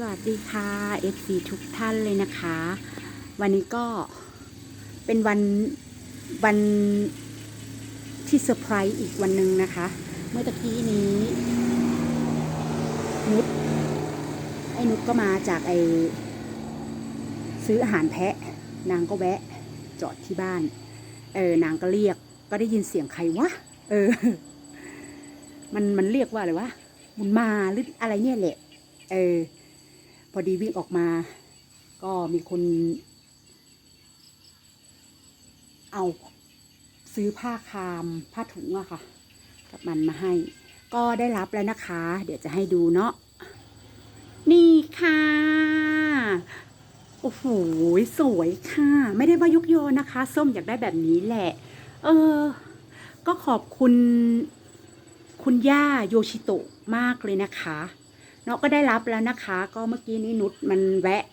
สวัสดีค่ะ FC ทุกท่านเลยนะคะ วันนี้ก็เป็นวันวันที่เซอร์ไพรส์อีกวันหนึ่งนะคะ เมื่อตะกี้นี้นุชไอ้นุชก็มาจากไอซื้ออาหารแพะ นางก็แวะ จอดที่บ้าน เออนางก็เรียกก็ได้ยินเสียงใครวะเออ มันมันเรียกว่าอะไรวะบุญมาหรืออะไรเนี่ยแหละ เออ อดีวิ่งออกมา ก็มีคน เอาซื้อผ้าคามผ้าถุงอะค่ะ กับมันมาให้ ก็ได้รับแล้วนะคะ เดี๋ยวจะให้ดูเนาะนี่ค่ะโอ้โหสวยค่ะ ไม่ได้ว่ายกโยนนะคะ ส้มอยากได้แบบนี้แหละ เออ ก็ขอบคุณ คุณย่าโยชิโตะมากเลยนะคะ เนาะก็ได้รับแล้วนะคะ ก็เมื่อกี้นี้นุชมันแวะ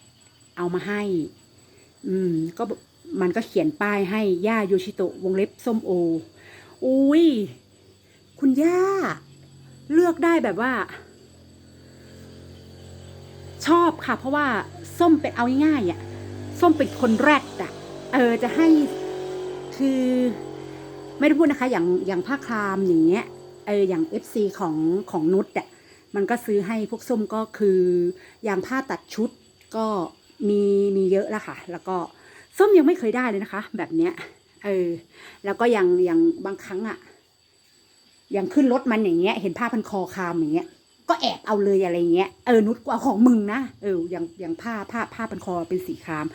เอามาให้ อืม ก็มันก็เขียนป้ายให้ย่าโยชิโตะวงเล็บส้มโอ อุ้ย คุณย่า เลือกได้แบบว่า ชอบค่ะ เพราะว่าส้มเป็นเอาง่ายๆอะ ส้มเป็นคนแรกอะ เออ จะให้คือ ไม่ได้พูดนะคะ อย่างอย่างผ้าครามอย่างเงี้ย เออ อย่างเอฟซีของของนุชอะ มันก็ซื้อให้พวกส้มก็คืออย่างผ้าตัดชุดก็มีมีเยอะแล้วค่ะ แล้วก็ส้มยังไม่เคยได้เลยนะคะ แบบเนี้ยเออแล้วก็อย่างอย่างบางครั้งอะอย่างขึ้นรถมันอย่างเงี้ย เห็นผ้าพันคอคามอย่างเงี้ย ก็แอบเอาเลยอะไรเงี้ยเออนุชกว่าของมึงนะเอออย่างอย่างผ้าผ้าผ้าพันคอเป็นสีคราม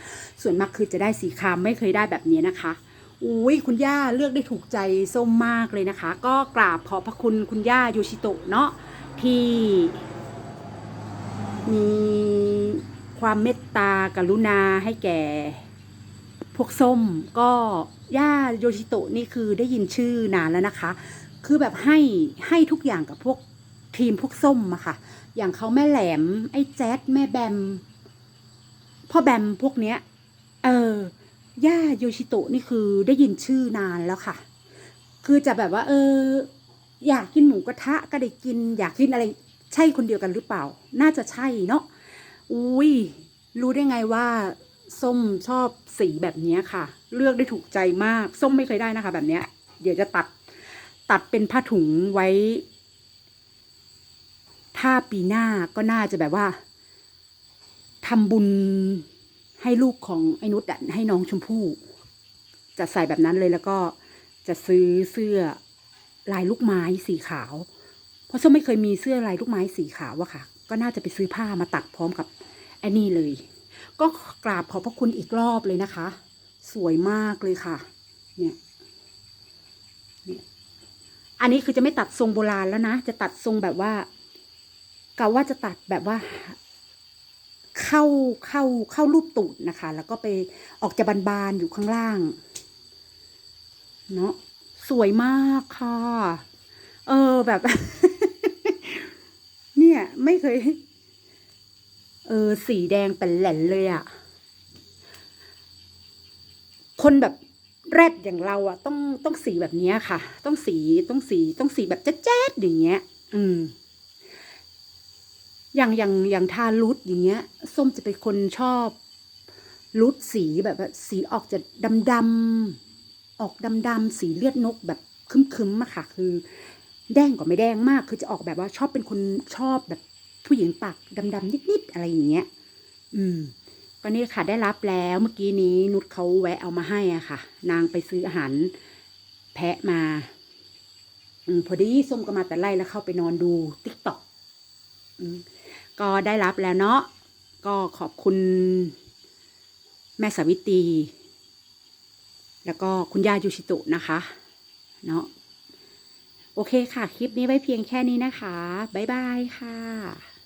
ส่วนมากคือจะได้สีครามไม่เคยได้แบบนี้นะคะ อุ้ยคุณย่าเลือกได้ถูกใจส้มมากเลยนะคะ ก็กราบขอบพระคุณคุณย่าโยชิโตะเนาะที่มีความเมตตากรุณาให้แก่ พวกส้มก็ย่าโยชิโตะนี่คือได้ยินชื่อนานแล้วนะคะ คือแบบให้ให้ทุกอย่างกับพวกทีมพวกส้มอะค่ะ อย่างเขาแม่แหลม ไอ้แจ๊ดแม่แบมพ่อแบมพวกเนี้ย เออ ย่าโยชิโตะนี่คือได้ยินชื่อนานแล้วค่ะ คือจะแบบว่า เออ อยากกินหมูกระทะก็ได้กิน อยากกินอะไร ใช่คนเดียวกันหรือเปล่า น่าจะใช่เนาะอุ้ยรู้ได้ไงว่า ส้มชอบสีแบบนี้ค่ะ เลือกได้ถูกใจมาก ส้มไม่เคยได้นะคะ แบบเนี้ย เดี๋ยวจะตัด ตัดเป็นผ้าถุงไว้ ถ้าปีหน้าก็น่าจะแบบว่าทำบุญ ให้ลูกของไอ้นุชอะให้น้องชมพู่ จะใส่แบบนั้นเลยแล้วก็จะซื้อเสื้อลายลูกไม้สีขาว เพราะส้มไม่เคยมีเสื้อลายลูกไม้สีขาวอะค่ะ ก็น่าจะไปซื้อผ้ามาตัดพร้อมกับไอ้นี่เลย ก็กราบขอบพระคุณอีกรอบเลยนะคะ สวยมากเลยค่ะ เนี่ยเนี่ยอันนี้คือจะไม่ตัดทรงโบราณแล้วนะ จะตัดทรงแบบว่ากะว่าจะตัดแบบว่า เข้าเข้าเข้ารูปตูดนะคะ แล้วก็ไปออกจะบานๆอยู่ข้างล่าง เนาะสวยมากค่ะ เออแบบ เนี่ย ไม่เคย เออ สีแดงเป็นแหลนเลยอะ่ะ คนแบบแรดอย่างเราอะ่ะ ต้องต้องสีแบบนี้ค่ะ ต้องสีต้องสีต้องสีแบบแจ๊ดๆอย่างเงี้ย อืม อย่างอย่างอย่างทารุดอย่างเงี้ย ส้มจะเป็นคนชอบรุดสีแบบว่าสีออกจะดำดำออกดำดำสีเลือดนกแบบคึมๆอะค่ะ คือแดงก็ไม่แดงมาก คือจะออกแบบว่าชอบเป็นคนชอบแบบผู้หญิงปากดำๆนิดๆอะไรอย่างเงี้ย อืม ก็นี่ค่ะได้รับแล้วเมื่อกี้นี้นุชเขาแวะเอามาให้อะค่ะ นางไปซื้ออาหารแพะมาอืมพอดีส้มก็มาแต่ไล่แล้วเข้าไปนอนดูติ๊กต็อก ก็ได้รับแล้วเนาะก็ขอบคุณแม่สาวิตรีแล้วก็คุณย่ายูชิตุนะคะ เนาะโอเคค่ะ คลิปนี้ไว้เพียงแค่นี้นะคะ บ๊ายบายค่ะ